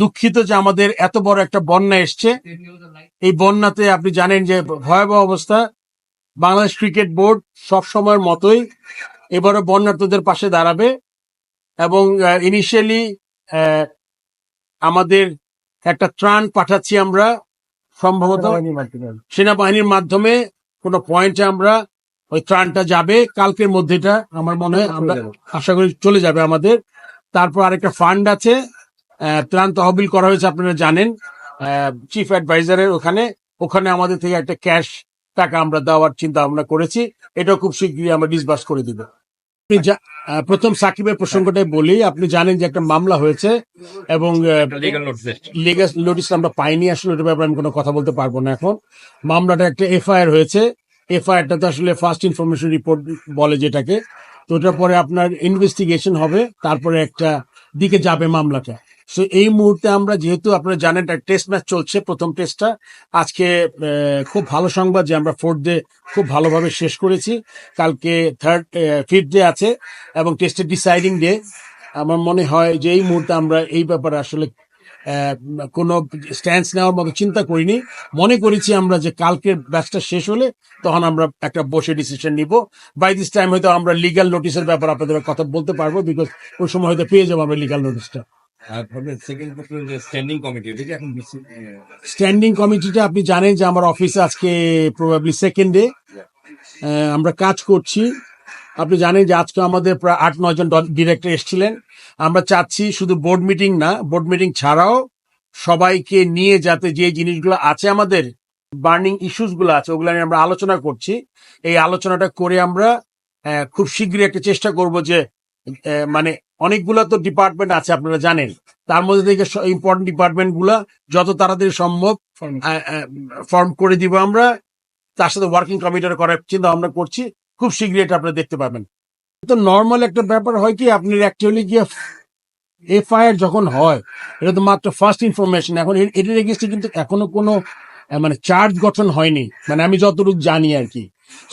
দুঃখিত যে আমাদের এত বড় একটা বন্যা এসছে। এই বন্যাতে আপনি জানেন যে ভয়াবহ অবস্থা। বাংলাদেশ ক্রিকেট বোর্ড সব সময়ের মতোই এবারও বন্যার্থদের পাশে দাঁড়াবে এবং ইনিশিয়ালি আমাদের একটা ত্রাণ পাঠাচ্ছি আমরা সম্ভবত সেনাবাহিনীর মাধ্যমে। কোনো পয়েন্টে আমরা ওই ত্রাণটা যাবে। কালকের মধ্যেটা আমার মনে হয় আমরা আশা করি চলে যাবে আমাদের। তারপর আরেকটা ফান্ড আছে ত্রাণ তহবিল করা হয়েছে আপনারা জানেন। চিফ অ্যাডভাইজারের ওখানে ওখানে আমাদের থেকে একটা ক্যাশ টাকা আমরা দেওয়ার চিন্তা ভাবনা করেছি। এটাও খুব শীঘ্রই আমরা ডিসবার্স করে দিব। আপনি প্রথম সাকিবের প্রসঙ্গটাই বলি আপনি জানেন যে একটা মামলা হয়েছে এবং লিগাল নোটিস আমরা পাইনি আসলে ওটার ব্যাপারে আমি কোনো কথা বলতে পারব না এখন। মামলাটা একটা এফআইআর হয়েছে। এফআইআরটা তো আসলে ফার্স্ট ইনফরমেশন রিপোর্ট বলে যেটাকে। তো ওটার পরে আপনার ইনভেস্টিগেশন হবে, তারপরে একটা দিকে যাবে মামলাটা। সো এই মুহূর্তে আমরা যেহেতু আপনারা জানেন টেস্ট ম্যাচ চলছে, প্রথম টেস্টটা আজকে খুব ভালো সংবাদ যে আমরা ফোর্থ ডে খুব ভালোভাবে শেষ করেছি। কালকে থার্ড ফিফথ ডে আছে এবং টেস্টের ডিসাইডিং ডে আমার মনে হয় যে এই মুহূর্তে আমরা এই ব্যাপারে আসলে কোনো স্ট্যান্স নেওয়ার মতো চিন্তা করিনি। মনে করেছি আমরা যে কালকের ব্যাচটা শেষ হলে তখন আমরা একটা বসে ডিসিশন নিব। বাই দিস টাইম হয়তো আমরা লিগাল নোটিশের ব্যাপারে আপনাদের কথা বলতে পারব বিকজ ওই সময় হয়তো পেয়ে যাব আমরা লিগাল নোটিশটা স্ট্যান্ডিং কমিটিটা আপনি জানেন যে আমার অফিসে আজকে প্রবাবলি সেকেন্ড ডে আমরা কাজ করছি। আপনি জানেন যে আজকে আমাদের প্রায় আট নয় জন ডিরেক্টর এসেছিলেন। আমরা চাচ্ছি শুধু বোর্ড মিটিং না বোর্ড মিটিং ছাড়াও সবাইকে নিয়ে যাতে যে জিনিসগুলো আছে আমাদের বার্নিং ইস্যুসগুলো আছে ওগুলো নিয়ে আমরা আলোচনা করছি। এই আলোচনাটা করে আমরা খুব শীঘ্রই একটা চেষ্টা করব যে মানে অনেকগুলো তো ডিপার্টমেন্ট আছে আপনারা জানেন তার মধ্যে থেকে ইম্পর্টেন্ট ডিপার্টমেন্টগুলা যত তাড়াতাড়ি সম্ভব ফর্ম করে দিব আমরা। তার সাথে ওয়ার্কিং কমিটির করার চিন্তা ভাবনা করছি। খুব শীঘ্রই এটা আপনারা দেখতে পাবেন। তো নর্মাল একটা ব্যাপার হয় কি আপনি অ্যাকচুয়ালি গিয়ে এফআইআর যখন হয়, এটা তো মাত্র ফার্স্ট ইনফরমেশন এখন এটার এগেস্টে কিন্তু এখনও কোনো মানে চার্জ গঠন হয়নি। মানে আমি যতটুকু জানি আর কি।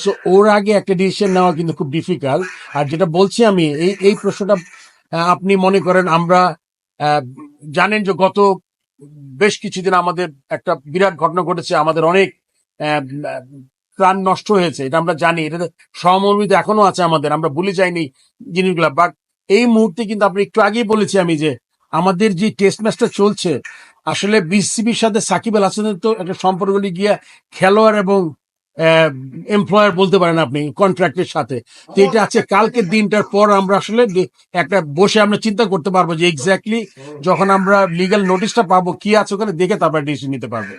সো ওর আগে একটা ডিসিশন নেওয়া কিন্তু খুব ডিফিকাল্ট আর যেটা বলছি আমি, এই এই প্রশ্নটা আপনি মনে করেন আমরা জানেন যে গত বেশ কিছুদিন আমাদের একটা বিরাট ঘটনা ঘটেছে। আমাদের অনেক প্রাণ নষ্ট হয়েছে, এটা আমরা জানি, এটা সহমর্মিত এখনও আছে আমাদের, আমরা ভুলে যাইনি জিনিসগুলা। বাট এই মুহূর্তে কিন্তু আপনি একটু আগেই বলেছি আমি যে, আমাদের যে টেস্ট ম্যাচটা চলছে, আসলে বিসিবির সাথে সাকিব আল হাসানের তো একটা সম্পর্ক গিয়া খেলোয়াড় এবং এমপ্লয়ার বলতে পারেন আপনি কন্ট্রাক্টের সাথে। তো এটা আছে, কালকের দিনটার পর আমরা আসলে একটা বসে আমরা চিন্তা করতে পারব যে এক্স্যাক্টলি যখন আমরা লিগাল নোটিশটা পাবো, কি আছে ওখানে দেখে তারপরে ডিসিশন নিতে পারব।